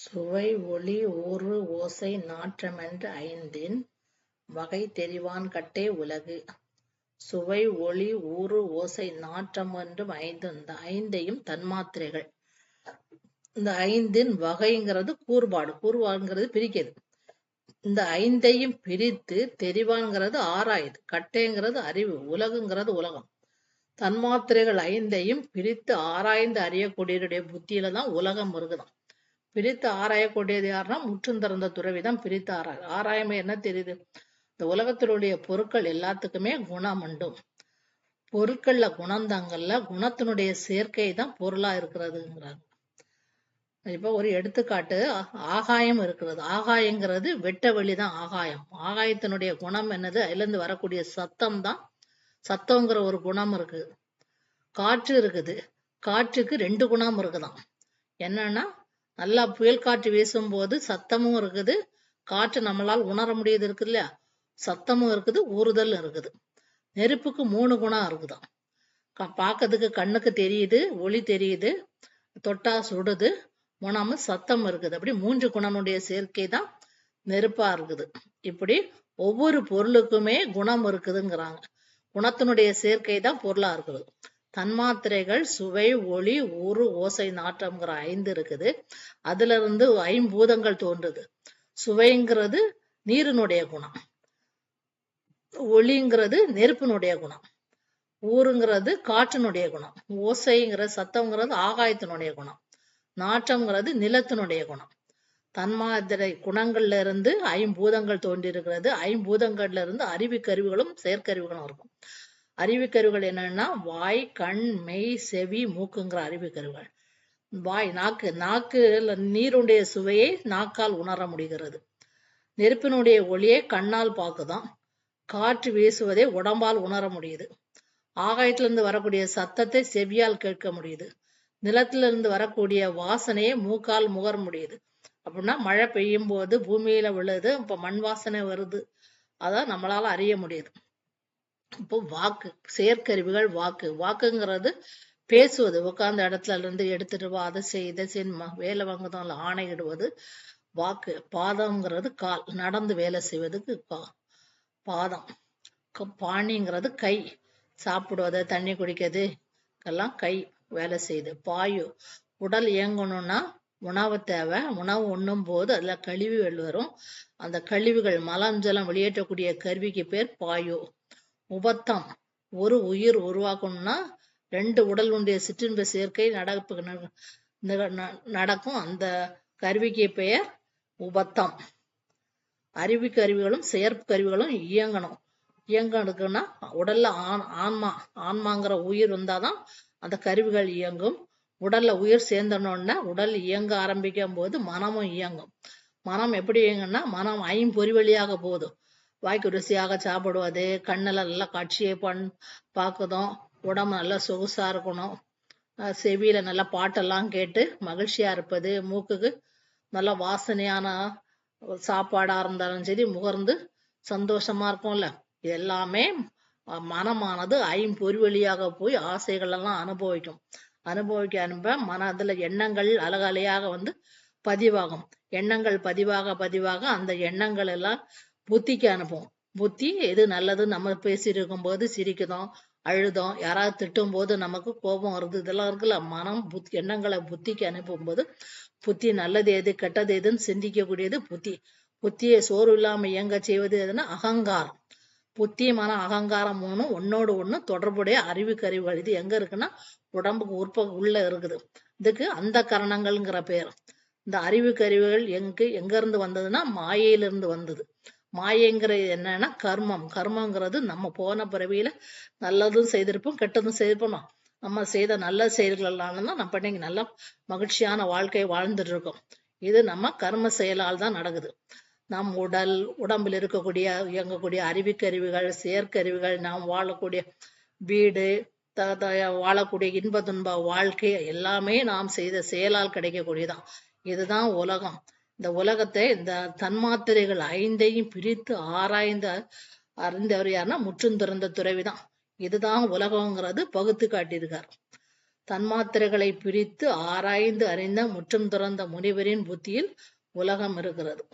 சுவை ஒளி ஊறு ஓசை நாற்றமென்ற ஐந்தின் வகை தெரிவான்கட்டே உலகு. சுவை ஒளி ஊறு ஓசை நாற்றம் என்றும் ஐந்து இந்த ஐந்தையும் தன்மாத்திரைகள். இந்த ஐந்தின் வகைங்கிறது கூறுபாடு கூறுபாடுங்கிறது பிரிக்கிறது இந்த ஐந்தையும் பிரித்து தெரிவான்கிறது ஆராயுது. கட்டைங்கிறது அறிவு உலகுங்கிறது உலகம். தன்மாத்திரைகள் ஐந்தையும் பிரித்து ஆராய்ந்து அறியக்கூடியவருடைய புத்தியில தான் உலகம் இருக்குதாம். பிரித்து ஆராயக்கூடியது யாருன்னா முற்றும் திறந்த துறவிதான் பிரித்து ஆராய். ஆராயமே என்ன தெரியுது? இந்த உலகத்தினுடைய பொருட்கள் எல்லாத்துக்குமே குணம் உண்டும் பொருட்கள்ல குணந்தங்கள்ல குணத்தினுடைய சேர்க்கை தான் பொருளா இருக்கிறதுங்கிறாங்க. இப்ப ஒரு எடுத்துக்காட்டு ஆகாயம் இருக்கிறது. ஆகாயங்கிறது வெட்ட வெளிதான் ஆகாயம். ஆகாயத்தினுடைய குணம் என்னது? அதுல இருந்து வரக்கூடிய சத்தம் தான் சத்தங்கிற ஒரு குணம் இருக்குது காற்று இருக்குது. காற்றுக்கு ரெண்டு குணம் இருக்குதான் என்னன்னா நல்லா புயல் காற்று வீசும்போது சத்தமும் இருக்குது. காற்று நம்மளால் உணர முடியுது இருக்குது இல்லையா? சத்தமும் இருக்குது ஊறுதல் இருக்குது. நெருப்புக்கு மூணு குணம் இருக்குதான் பார்க்கறதுக்கு கண்ணுக்கு தெரியுது ஒளி தெரியுது தொட்டா சுடுது மூணாம சத்தம் இருக்குது. அப்படி மூன்று குணனுடைய சேர்க்கை தான் நெருப்பா இருக்குது. இப்படி ஒவ்வொரு பொருளுக்குமே குணம் இருக்குதுங்கிறாங்க. குணத்தினுடைய சேர்க்கை தான் பொருளா இருக்குது தன்மாத்திரைகள் சுவை ஒளி உரு ஓசை நாற்றம்ங்கிற ஐந்து இருக்குது. அதுல இருந்து ஐம்பூதங்கள் தோன்றுது. சுவைங்கிறது நீரினுடைய குணம். ஒளிங்கிறது நெருப்பினுடைய குணம். ஊருங்கிறது காற்றினுடைய குணம். ஓசைங்கிற சத்தம்ங்கிறது ஆகாயத்தினுடைய குணம். நாற்றம்ங்கிறது நிலத்தினுடைய குணம். தன்மாத்திரை குணங்கள்ல இருந்து ஐம்பூதங்கள் தோன்றி இருக்கிறது ஐம்பூதங்கள்ல இருந்து அறிவு கருவிகளும் செயற்கருவிகளும் இருக்கும். அறிவு என்னன்னா வாய் கண் மெய் செவி மூக்குங்கிற அறிவு வாய் நாக்கு நாக்கு நீருடைய சுவையை நாக்கால் உணர முடிகிறது. நெருப்பினுடைய ஒளியை கண்ணால் பார்க்குதான். காற்று வீசுவதை உடம்பால் உணர முடியுது. ஆகாயத்திலிருந்து வரக்கூடிய சத்தத்தை செவியால் கேட்க முடியுது. நிலத்திலிருந்து வரக்கூடிய வாசனையை மூக்கால் முகர முடியுது. அப்படின்னா மழை பெய்யும் போது பூமியில விழுது இப்ப மண் வாசனை வருது. அதான் நம்மளால அறிய முடியுது. இப்போ வாக்கு செயற்கருவிகள் வாக்கு. வாக்குங்கிறது பேசுவது. உட்கார்ந்த இடத்துல இருந்து எடுத்துட்டு வா அதை செய் இதை செய் வேலை வாங்குதான் ஆணையிடுவது வாக்கு. பாதம்ங்கிறது கால். நடந்து வேலை செய்வதுக்கு கா பாதம். பாணிங்கிறது கை. சாப்பிடுவது தண்ணி குடிக்கிறது. எல்லாம் கை. வேலை செய்யுது பாயு. உடல் இயங்கணும்னா உணவு தேவை. உணவு உண்ணும் போது அதுல கழிவுகள் வரும். அந்த கழிவுகள் மலஞ்சலம் வெளியேற்றக்கூடிய கருவிக்கு பேர் பாயு. உபத்தம் ஒரு உயிர் உருவாக்கணும்னா ரெண்டு உடல் உடைய சிற்றின்ப சேர்க்கை நடப்பு நடக்கும். அந்த கருவிக்கு பெயர் உபத்தம் அறிவு கருவிகளும் செயற்பு கருவிகளும் இயங்கணும். இயங்கணுக்குன்னா உடல்ல ஆண் ஆன்மா ஆன்மாங்கிற உயிர் வந்தாதான் அந்த கருவிகள் இயங்கும். உடல்ல உயிர் சேர்ந்தனோடனே உடல் இயங்க ஆரம்பிக்கும் போது மனமும் இயங்கும். மனம் எப்படி இயங்கும்னா மனம் ஐம்பொறி வழியாக போதும் வாய்க்கு ருசியாக சாப்பிடுவது கண்ணில் நல்லா காட்சியை பண் பார்க்குதும் உடம்பு நல்லா சொகுசா இருக்கணும். செவியில் நல்லா பாட்டெல்லாம் கேட்டு மகிழ்ச்சியா இருப்பது மூக்குக்கு நல்ல வாசனையான சாப்பாடா இருந்தாலும் சரி முகர்ந்து சந்தோஷமா இருக்கும்ல. இது எல்லாமே மனமானது ஐம்பொறி வழியாக போய் ஆசைகள் எல்லாம் அனுபவிக்கும். அனுபவிக்க அனுப்ப மனதில் எண்ணங்கள் அலகலையாக வந்து பதிவாகும். எண்ணங்கள் பதிவாக பதிவாக அந்த எண்ணங்கள் எல்லாம் புத்திக்கு அனுப்புவோம். புத்தி எது நல்லது? நம்ம பேசிட்டு இருக்கும் போது சிரிக்குதோம் அழுதோம் யாராவது திட்டும் போது நமக்கு கோபம் வருது. இதெல்லாம் இருக்குல்ல மனம் புத்தி எண்ணங்களை புத்திக்கு அனுப்பும் போது புத்தி நல்லது எது கெட்டது எதுன்னு சிந்திக்கக்கூடியது புத்தி. புத்தியை சோறு இல்லாம இயங்க செய்வது எதுன்னா அகங்காரம். புத்தி மனம் அகங்காரம் மூணும் ஒன்னோடு ஒண்ணு தொடர்புடைய அறிவு கருவிகள் இது எங்க இருக்குன்னா உடம்புக்கு உற்ப உள்ள இருக்குது. இதுக்கு அந்த கரணங்கள்ங்கிற பேர். இந்த அறிவு கருவிகள் எங்க எங்க இருந்து வந்ததுன்னா மாயையிலிருந்து வந்தது. மாயைங்கிறது என்னன்னா கர்மம். கர்மங்கிறது நம்ம போன பிறவியில நல்லதும் செய்திருப்போம் கெட்டதும் செய்திருப்போம்? நம்ம செய்த நல்ல செயல்களால தான் நம்ம இன்னைக்கு நல்ல மகிழ்ச்சியான வாழ்க்கை வாழ்ந்துட்டு இருக்கோம் இது நம்ம கர்ம செயலால் தான் நடக்குது. நம் உடல் உடம்பில் இருக்கக்கூடிய இயங்கக்கூடிய அறிவிக்கருவிகள் செயற்கருவிகள் நாம் வாழக்கூடிய வீடு வாழக்கூடிய இன்ப துன்ப வாழ்க்கை எல்லாமே நாம் செய்த செயலால் கிடைக்கக்கூடியதான் இதுதான் உலகம். இந்த உலகத்தை இந்த தன்மாத்திரைகள் ஐந்தையும் பிரித்து ஆராய்ந்து அறிந்தவர் யாருன்னா முற்றும் திறந்த துறவிதான். இதுதான் உலகங்கிறது பகுத்து காட்டியிருக்கார். தன்மாத்திரைகளை பிரித்து ஆராய்ந்து அறிந்த முற்றும் துறந்த முனிவரின் புத்தியில் உலகம் இருக்கிறது.